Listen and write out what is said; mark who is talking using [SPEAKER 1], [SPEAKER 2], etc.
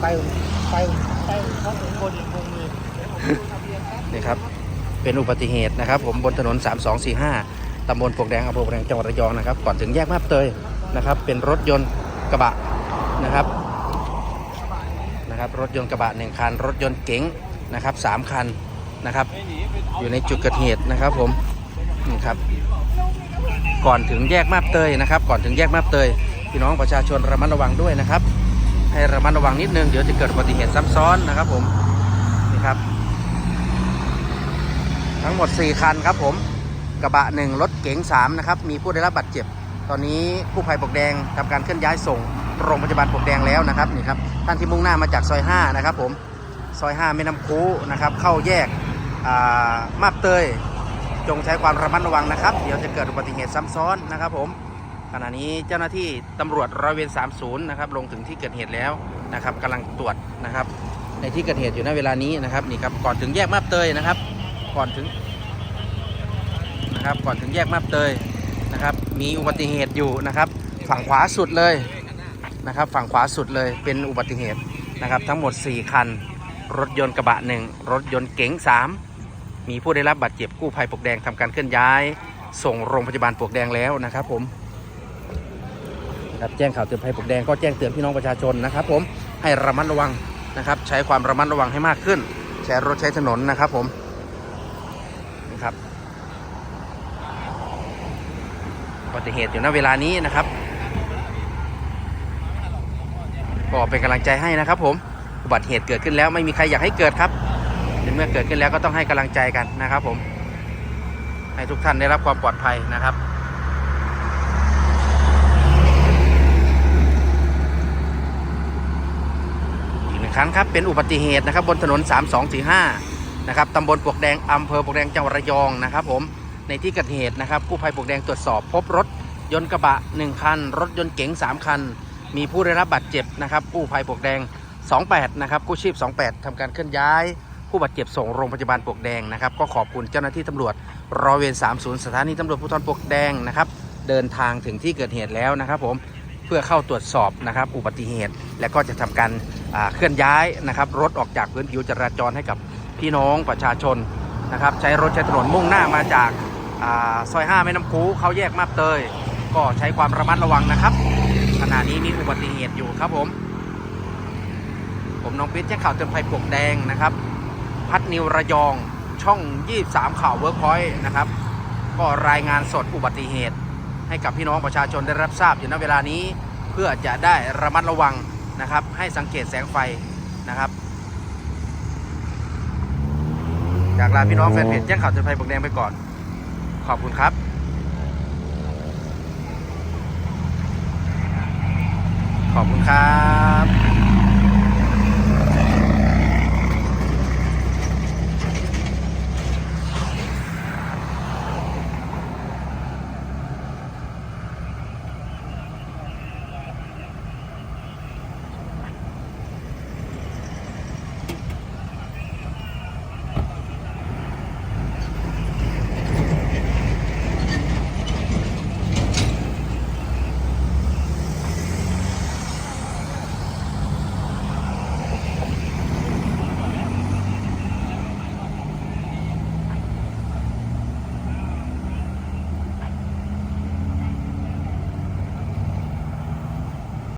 [SPEAKER 1] ไปไปไปเขาถึงคนอีกวงเลย
[SPEAKER 2] นี่ครับ เป็นอุบัติเหตุนะครับ ผมบนถนน 3245ตำบลปวกแดงอำเภอปวกแดงจังหวัดระยองนะครับ ก่อนถึงแยกมาบเตยนะครับ เป็นรถยนต์กระบะนะครับนะครับ รถยนต์กระบะหนึ่งคัน รถยนต์เก๋งนะครับสามคันนะครับ อยู่ในจุดเกิดเหตุนะครับ ผมนี่ครับ ก่อนถึงแยกมาบเตยนะครับ ก่อนถึงแยกมาบเตยพี่น้องประชาชนระมัดระวังด้วยนะครับ ให้ระมัดระวังนิดนึง เดี๋ยวจะเกิดอุบัติเหตุซ้ำซ้อนนะครับผมนี่ครับ ทั้งหมด 4 คันครับผมกระบะ 1 รถเก๋ง3นะครับมีผู้ได้รับบาดเจ็บ ตอนนี้กู้ภัยปกแดงทำการเคลื่อนย้ายส่งโรงพยาบาลปกแดงแล้วนะครับนี่ครับท่านที่มุ่งหน้ามาจากซอย 5 นะครับผมซอย 5 แม่น้ำคูนะครับเข้าแยกามาบเตยจงใช้ความระมัดระวังนะครับ เดี๋ยวจะเกิดอุบัติเหตุซ้ำซ้อนนะครับผม ขณะนี้เจ้าหน้าที่ตำรวจร้อยเวร30 นะครับ ลงถึงที่เกิดเหตุแล้วนะครับกำลังตรวจนะครับ ในที่เกิดเหตุอยู่ในเวลานี้นะครับนี่ครับก่อนถึงแยกมาบเตยนะครับ ก่อนถึงนะครับก่อนถึงแยกมาบเตยนะครับ มีอุบัติเหตุอยู่นะครับ ฝั่งขวาสุดเลยนะครับ ฝั่งขวาสุดเลยเป็นอุบัติเหตุนะครับ ทั้งหมด 4 คัน รถยนต์กระบะหนึ่งรถยนต์เก๋ง3 มีผู้ได้รับบาดเจ็บกู้ภัยปลวกแดงทำการเคลื่อนย้าย ส่งโรงพยาบาลปลวกแดงแล้วนะครับผม นะครับแจ้งข่าวเตือนภัยปลวกแดงก็แจ้งเตือนพี่น้องประชาชนนะครับ ผมให้ระมัดระวังนะครับ ใช้ความระมัดระวังให้มากขึ้นใช้รถใช้ถนนนะครับ ผมนะครับอุบัติเหตุอยู่ณเวลานี้นะครับก็เป็นกำลังใจให้นะครับ ผมอุบัติเหตุเกิดขึ้นแล้วไม่มีใครอยากให้เกิดครับในเมื่อเกิดขึ้นแล้วก็ต้องให้กำลังใจกันนะครับ ผมให้ทุกท่านได้รับความปลอดภัยนะครับ อีกหนึ่ง ครั้งครับเป็นอุบัติเหตุนะครับบนถนน 3245นะครับตำบลปวกแดงอำเภอปวกแดงจังหวัดระยองนะครับผมในที่เกิดเหตุนะครับกู้ภัยปวกแดงตรวจสอบ พบรถยนต์กระบะ 1 คัน รถยนต์เก๋ง 3 คัน มีผู้ได้รับบาดเจ็บนะครับกู้ภัยปวกแดง 28 นะครับกู้ชีพ 28ทำการเคลื่อนย้าย ผู้บาดเจ็บส่งโรงพยาบาลปวกแดงนะครับก็ขอบคุณเจ้าหน้าที่ตำรวจรอเวร30 สถานีตำรวจภูธรปวกแดงนะครับเดินทางถึงที่เกิดเหตุแล้วนะครับผม เพื่อเข้าตรวจสอบนะครับอุบัติเหตุ และก็จะทำการเคลื่อนย้ายนะครับรถออกจากพื้นผิวจราจรให้กับพี่น้องประชาชนนะครับใช้รถใช้ถนนมุ่งหน้ามาจากอซอย5แม่น้ำคูเขาแยกมาบเตย ก็ใช้ความระมัดระวังนะครับขณะนี้มีอุบัติเหตุอยู่ครับผม ผมน้องปิ๊ดแจ้งข่าวเตือนภัยปลวกแดงนะครับ พัดนิวระยองช่อง 23 ข่าวเวิร์กพอยต์นะครับ ก็รายงานสดอุบัติเหตุ ให้กับพี่น้องประชาชนได้รับทราบอยู่ณเวลานี้ เพื่อจะได้ระมัดระวังนะครับ ให้สังเกตแสงไฟนะครับอยากลาพี่น้องแฟนเพจแจ้งข่าวเตือนภัยบกแดงไปก่อน ขอบคุณครับขอบคุณครับ